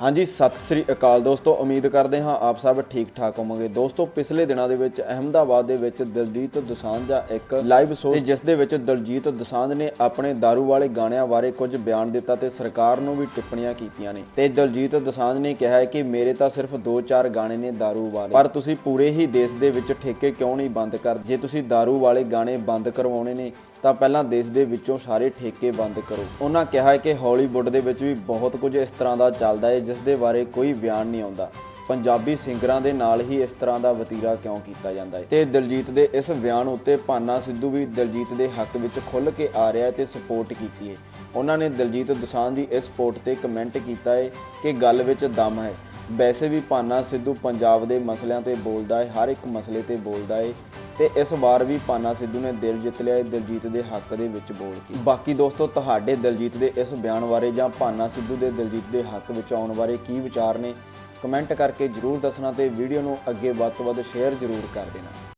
ਹਾਂਜੀ ਸਤਿ ਸ੍ਰੀ ਅਕਾਲ ਦੋਸਤੋ ਉਮੀਦ ਕਰਦੇ ਹਾਂ ਆਪ ਸਭ ਠੀਕ ਠਾਕ ਹੋਵੋਗੇ ਦੋਸਤੋ ਪਿਛਲੇ ਦਿਨਾਂ ਦੇ ਵਿੱਚ ਅਹਿਮਦਾਬਾਦ ਦੇ ਵਿੱਚ ਦਲਜੀਤ ਦੋਸਾਂਝ ਦਾ ਇੱਕ ਲਾਈਵ ਸ਼ੋਅ ਤੇ ਜਿਸ ਦੇ ਵਿੱਚ ਦਲਜੀਤ ਦੋਸਾਂਝ ਨੇ ਆਪਣੇ दारू ਵਾਲੇ ਗਾਣਿਆਂ ਬਾਰੇ ਕੁਝ ਬਿਆਨ ਦਿੱਤਾ ਤੇ ਸਰਕਾਰ ਨੂੰ ਵੀ ਟਿੱਪਣੀਆਂ ਕੀਤੀਆਂ ਨੇ ਤੇ ਦਲਜੀਤ ਦੋਸਾਂਝ ਨੇ ਕਿਹਾ ਹੈ ਕਿ ਮੇਰੇ ਤਾਂ ਸਿਰਫ 2-4 ਗਾਣੇ ਨੇ दारू ਵਾਲੇ ਪਰ ਤੁਸੀਂ ਪੂਰੇ ਹੀ ਦੇਸ਼ ਦੇ ਵਿੱਚ ਠੇਕੇ ਕਿਉਂ ਨਹੀਂ ਬੰਦ ਕਰ ਜੇ ਤੁਸੀਂ दारू ਵਾਲੇ ਗਾਣੇ ਬੰਦ ਕਰਵਾਉਣੇ ਨੇ ਤਾਂ ਪਹਿਲਾਂ ਦੇਸ਼ ਦੇ ਵਿੱਚੋਂ ਸਾਰੇ ਠੇਕੇ ਬੰਦ ਕਰੋ। ਉਹਨਾਂ ਕਿਹਾ ਹੈ ਕਿ ਹਾਲੀਵੁੱਡ ਦੇ ਵਿੱਚ ਵੀ ਬਹੁਤ ਕੁਝ ਇਸ ਤਰ੍ਹਾਂ ਦਾ ਚੱਲਦਾ ਹੈ ਜਿਸ ਦੇ ਬਾਰੇ ਕੋਈ ਬਿਆਨ ਨਹੀਂ ਆਉਂਦਾ। ਪੰਜਾਬੀ ਸਿੰਗਰਾਂ ਦੇ ਨਾਲ ਹੀ ਇਸ ਤਰ੍ਹਾਂ ਦਾ ਵਤੀਰਾ ਕਿਉਂ ਕੀਤਾ ਜਾਂਦਾ ਹੈ ਤੇ ਦਿਲਜੀਤ ਦੇ ਇਸ ਬਿਆਨ ਉੱਤੇ ਭਾਨਾ ਸਿੱਧੂ ਵੀ ਦਿਲਜੀਤ ਦੇ ਹੱਕ ਵਿੱਚ ਖੁੱਲ੍ਹ ਕੇ ਆ ਰਿਹਾ ਹੈ ਤੇ ਸਪੋਰਟ ਕੀਤੀ ਹੈ ਉਹਨਾਂ ਨੇ ਦਿਲਜੀਤ ਦੋਸਾਂਝ ਦੀ ਇਸ ਸਪੋਰਟ ਤੇ ਕਮੈਂਟ ਕੀਤਾ ਹੈ ਕਿ ਗੱਲ ਵਿੱਚ ਦਮ ਹੈ। ਵੈਸੇ ਵੀ ਭਾਨਾ ਸਿੱਧੂ ਪੰਜਾਬ ਦੇ ਮਸਲਿਆਂ ਤੇ ਬੋਲਦਾ ਹੈ, ਹਰ ਇੱਕ ਮਸਲੇ ਤੇ ਬੋਲਦਾ ਹੈ ਤੇ ਇਸ ਵਾਰ ਵੀ ਪਾਨਾ ਸਿੱਧੂ ਨੇ ਦਿਲ ਜਿੱਤ ਲਿਆ ਹੈ, ਦਿਲਜੀਤ ਦੇ ਹੱਕ ਦੇ ਵਿੱਚ ਬੋਲ ਕੇ। ਬਾਕੀ ਦੋਸਤੋ, ਤੁਹਾਡੇ ਦਿਲਜੀਤ ਦੇ ਇਸ ਬਿਆਨ ਬਾਰੇ ਜਾਂ ਪਾਨਾ ਸਿੱਧੂ ਦੇ ਦਿਲਜੀਤ ਦੇ ਹੱਕ ਵਿੱਚ ਆਉਣ ਬਾਰੇ ਕੀ ਵਿਚਾਰ ਨੇ, ਕਮੈਂਟ ਕਰਕੇ ਜਰੂਰ ਦੱਸਣਾ ਤੇ ਵੀਡੀਓ ਨੂੰ ਅੱਗੇ ਵੱਧ ਤੋਂ ਵੱਧ ਸ਼ੇਅਰ ਜਰੂਰ ਕਰ ਦੇਣਾ।